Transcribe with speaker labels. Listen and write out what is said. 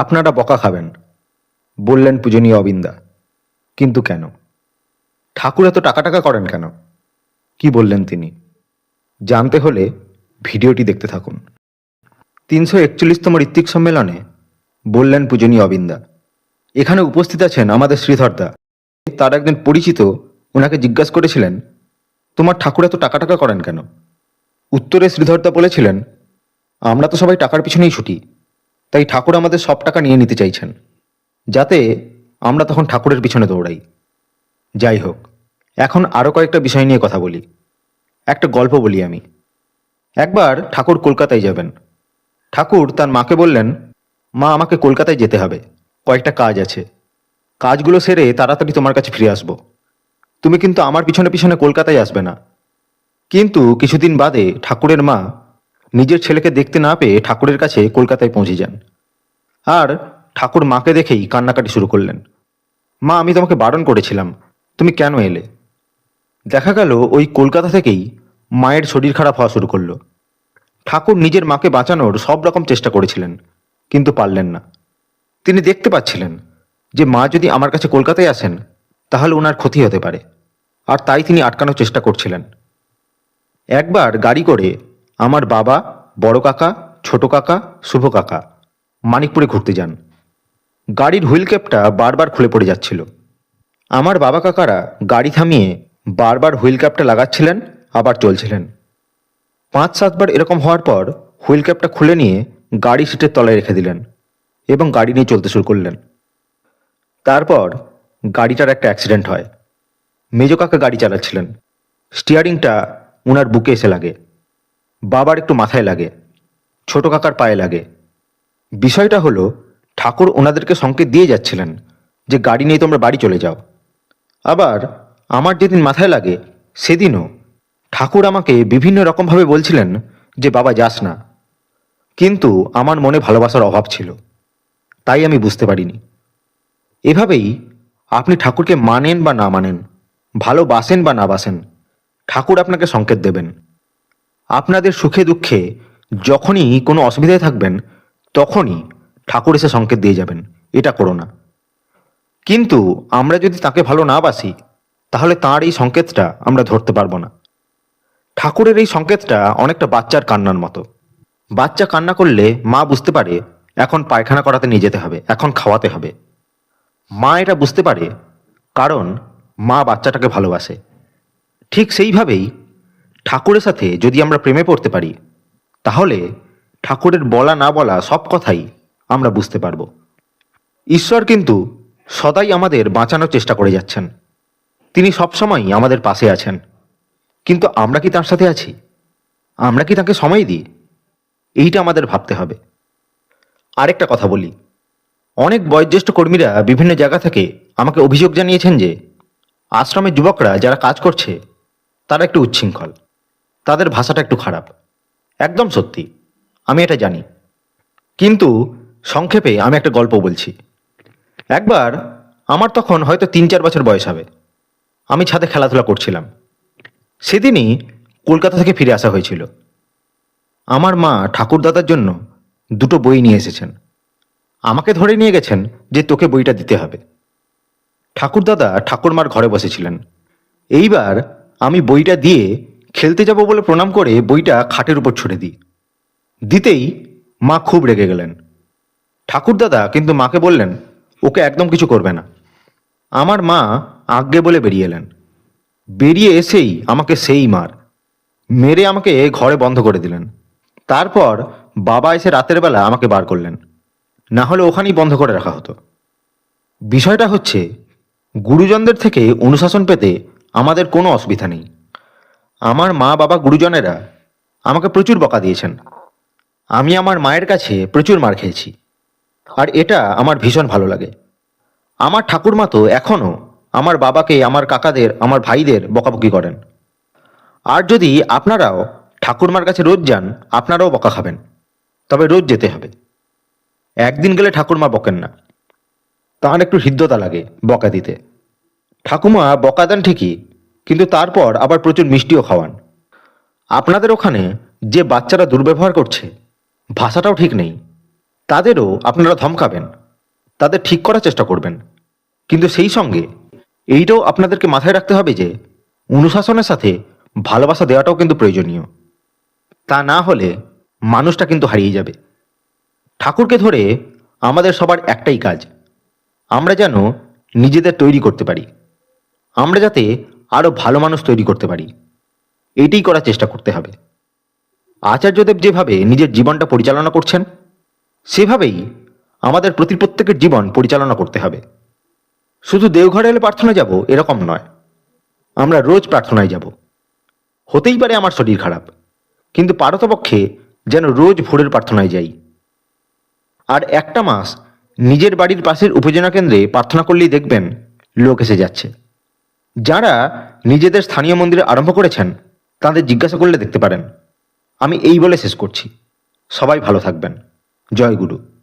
Speaker 1: আপনারা বকা খাবেন। বললেন পূজনীয় অবিন্দা। কিন্তু কেন? ঠাকুর এত টাকা টাকা করেন কেন? কি বললেন তিনি? জানতে হলে ভিডিওটি দেখতে থাকুন। তিনশো একচল্লিশতম ঋত্বিক সম্মেলনে বললেন পূজনীয় অবিন্দা। এখানে উপস্থিত আছেন আমাদের শ্রীধরদা তার একজন পরিচিত ওনাকে জিজ্ঞাসা করেছিলেন, তোমার ঠাকুর এত টাকা টাকা করেন কেন? উত্তরে শ্রীধরদা বলেছিলেন, আমরা তো সবাই টাকার পিছনেই ছুটি। তাই ঠাকুর আমাদের সব টাকা নিয়ে নিতে চাইছেন, যাতে আমরা তখন ঠাকুরের পিছনে দৌড়াই। যাই হোক, এখন আরও কয়েকটা বিষয় নিয়ে কথা বলি। একটা গল্প বলি আমি। একবার ঠাকুর কলকাতায় যাবেন। ঠাকুর তার মাকে বললেন, মা, আমাকে কলকাতায় যেতে হবে। কয়েকটা কাজ আছে। কাজগুলো সেরে তাড়াতাড়ি তোমার কাছে ফিরে আসব। তুমি কিন্তু আমার পিছনে পিছনে কলকাতায় আসবে না। কিন্তু কিছুদিন বাদে ঠাকুরের মা নিজের ছেলেকে দেখতে না পেয়ে ঠাকুরের কাছে কলকাতায় পৌঁছে যান। আর ঠাকুর মাকে দেখেই কান্নাকাটি শুরু করলেন। মা, আমি তোমাকে বারণ করেছিলাম। তুমি কেন এলে? দেখা গেল ওই কলকাতা থেকেই মায়ের শরীর খারাপ হওয়া শুরু করল। ঠাকুর নিজের মাকে বাঁচানোর সব রকম চেষ্টা করেছিলেন, কিন্তু পারলেন না। তিনি দেখতে পাচ্ছিলেন যে মা যদি আমার কাছে কলকাতায় আসেন, তাহলে ওনার ক্ষতি হতে পারে। আর তাই তিনি আটকানোর চেষ্টা করছিলেন। একবার গাড়ি করে আমার বাবা, বড় কাকা, ছোট কাকা, শুভ কাকা। মানিকপুরে ঘুরতে যান। গাড়ির হুইল ক্যাপটা বারবার খুলে পড়ে যাচ্ছিল। আমার বাবা কাকারা গাড়ি থামিয়ে বারবার হুইল ক্যাপটা লাগাচ্ছিলেন, আবার চলছিলেন। পাঁচ সাতবার এরকম হওয়ার পর হুইল ক্যাপটা খুলে নিয়ে গাড়ি সিটের তলায় রেখে দিলেন এবং গাড়ি নিয়ে চলতে শুরু করলেন। তারপর গাড়িটার একটা অ্যাক্সিডেন্ট হয়। মেজো কাকা গাড়ি চালাচ্ছিলেন। স্টিয়ারিংটা ওনার বুকে এসে লাগে। বাবার একটু মাথায় লাগে, ছোট কাকার পায়ে লাগে। বিষয়টা হলো, ঠাকুর ওনাদেরকে সংকেত দিয়ে যাচ্ছিলেন যে গাড়ি নিয়ে তোমরা বাড়ি চলে যাও। আবার আমার যেদিন মাথায় লাগে, সেদিনও ঠাকুর আমাকে বিভিন্ন রকমভাবে বলছিলেন যে, বাবা, যাস না। কিন্তু আমার মনে ভালোবাসার অভাব ছিল, তাই আমি বুঝতে পারিনি। এভাবেই আপনি ঠাকুরকে মানেন বা না মানেন, ভালোবাসেন বা না বাসেন, ঠাকুর আপনাকে সংকেত দেবেন। আপনাদের সুখে দুঃখে যখনই কোনো অসুবিধায় থাকবেন, তখনই ঠাকুর এসে সংকেত দিয়ে যাবেন, এটা করো না। কিন্তু আমরা যদি তাকে ভালো না বাসি, তাহলে তাঁর এই সংকেতটা আমরা ধরতে পারব না। ঠাকুরের এই সংকেতটা অনেকটা বাচ্চার কান্নার মতো। বাচ্চা কান্না করলে মা বুঝতে পারে, এখন পায়খানা করাতে নিয়ে যেতে হবে, এখন খাওয়াতে হবে। মা এটা বুঝতে পারে, কারণ মা বাচ্চাটাকে ভালোবাসে। ঠিক সেইভাবেই ঠাকুরের সাথে যদি আমরা প্রেমে পড়তে পারি, তাহলে ঠাকুরের বলা না বলা সব কথাই আমরা বুঝতে পারব। ঈশ্বর কিন্তু সদাই আমাদের বাঁচানোর চেষ্টা করে যাচ্ছেন। তিনি সবসময়ই আমাদের পাশে আছেন। কিন্তু আমরা কি তার সাথে আছি? আমরা কি তাকে সময় দিই? এইটা আমাদের ভাবতে হবে। আরেকটা কথা বলি। অনেক বয়োজ্যেষ্ঠ কর্মীরা বিভিন্ন জায়গা থেকে আমাকে অভিযোগ জানিয়েছেন যে, আশ্রমের যুবকরা যারা কাজ করছে, তারা একটু উচ্ছৃঙ্খল। তাদের ভাষাটা একটু খারাপ। একদম সত্যি, আমি এটা জানি। কিন্তু সংক্ষেপে আমি একটা গল্প বলছি। একবার আমার তখন হয়তো তিন চার বছর বয়স হবে। আমি ছাদে খেলাধুলা করছিলাম। সেদিনই কলকাতা থেকে ফিরে আসা হয়েছিল। আমার মা ঠাকুরদাদার জন্য দুটো বই নিয়ে এসেছেন। আমাকে ধরে নিয়ে গেছেন যে তোকে বইটা দিতে হবে। ঠাকুরদাদা ঠাকুরমার ঘরে বসেছিলেন। এইবার আমি বইটা দিয়ে খেলতে যাব বলে প্রণাম করে বইটা খাটের উপর ছুড়ে দিই। দিতেই মা খুব রেগে গেলেন। ঠাকুরদাদা কিন্তু মাকে বললেন, ওকে একদম কিছু করবে না। আমার মা আজ্ঞে বলে বেরিয়ে এলেন। বেরিয়ে এসেই আমাকে সেই মার মেরে আমাকে ঘরে বন্ধ করে দিলেন। তারপর বাবা এসে রাতের বেলা আমাকে বার করলেন। না হলে ওখানেই বন্ধ করে রাখা হতো। বিষয়টা হচ্ছে, গুরুজনদের থেকে অনুশাসন পেতে আমাদের কোনো অসুবিধা নেই। আমার মা বাবা গুরুজনেরা আমাকে প্রচুর বকা দিয়েছেন। আমি আমার মায়ের কাছে প্রচুর মার খেয়েছি। আর এটা আমার ভীষণ ভালো লাগে। আমার ঠাকুরমা তো এখনও আমার বাবাকে, আমার কাকাদের, আমার ভাইদের বকাবকি করেন। আর যদি আপনারাও ঠাকুরমার কাছে রোজ যান, আপনারাও বকা খাবেন। তবে রোজ যেতে হবে। একদিন গেলে ঠাকুরমা বকেন না। তার একটু হৃদ্যতা লাগে বকা দিতে। ঠাকুমা বকা দেন ঠিকই কিন্তু তারপর আবার প্রচুর মিষ্টিও খাওয়ান। আপনাদের ওখানে যে বাচ্চারা দুর্ব্যবহার করছে, ভাষাটাও ঠিক নেই। তাদেরও আপনারা ধমকাবেন, তাদের ঠিক করার চেষ্টা করবেন। কিন্তু সেই সঙ্গে এইটাও আপনাদেরকে মাথায় রাখতে হবে যে, অনুশাসনের সাথে ভালোবাসা দেওয়াটাও কিন্তু প্রয়োজনীয়। তা না হলে মানুষটা কিন্তু হারিয়ে যাবে। ঠাকুরকে ধরে আমাদের সবার একটাই কাজ, আমরা যেন নিজেদের তৈরি করতে পারি। আমরা যাতে আরও ভালো মানুষ তৈরি করতে পারি। এইটাই করার চেষ্টা করতে হবে। আচার্যদেব যেভাবে নিজের জীবনটা পরিচালনা করছেন, সেভাবেই আমাদের প্রতি প্রত্যেকের জীবন পরিচালনা করতে হবে। শুধু দেওঘরে এলে প্রার্থনা যাব এরকম নয়। আমরা রোজ প্রার্থনায় যাব। হতেই পারে আমার শরীর খারাপ, কিন্তু পারতপক্ষে যেন রোজ ভোরের প্রার্থনায় যাই। আর একটা মাস নিজের বাড়ির পাশের উপজেলা কেন্দ্রে প্রার্থনা করলেই দেখবেন লোক এসে যাচ্ছে। যারা নিজেদের স্থানীয় মন্দিরে আরম্ভ করেছেন, তাদের জিজ্ঞাসা করলে দেখতে পারেন। আমি এই বলে শেষ করছি। সবাই ভালো থাকবেন। জয় গুরু।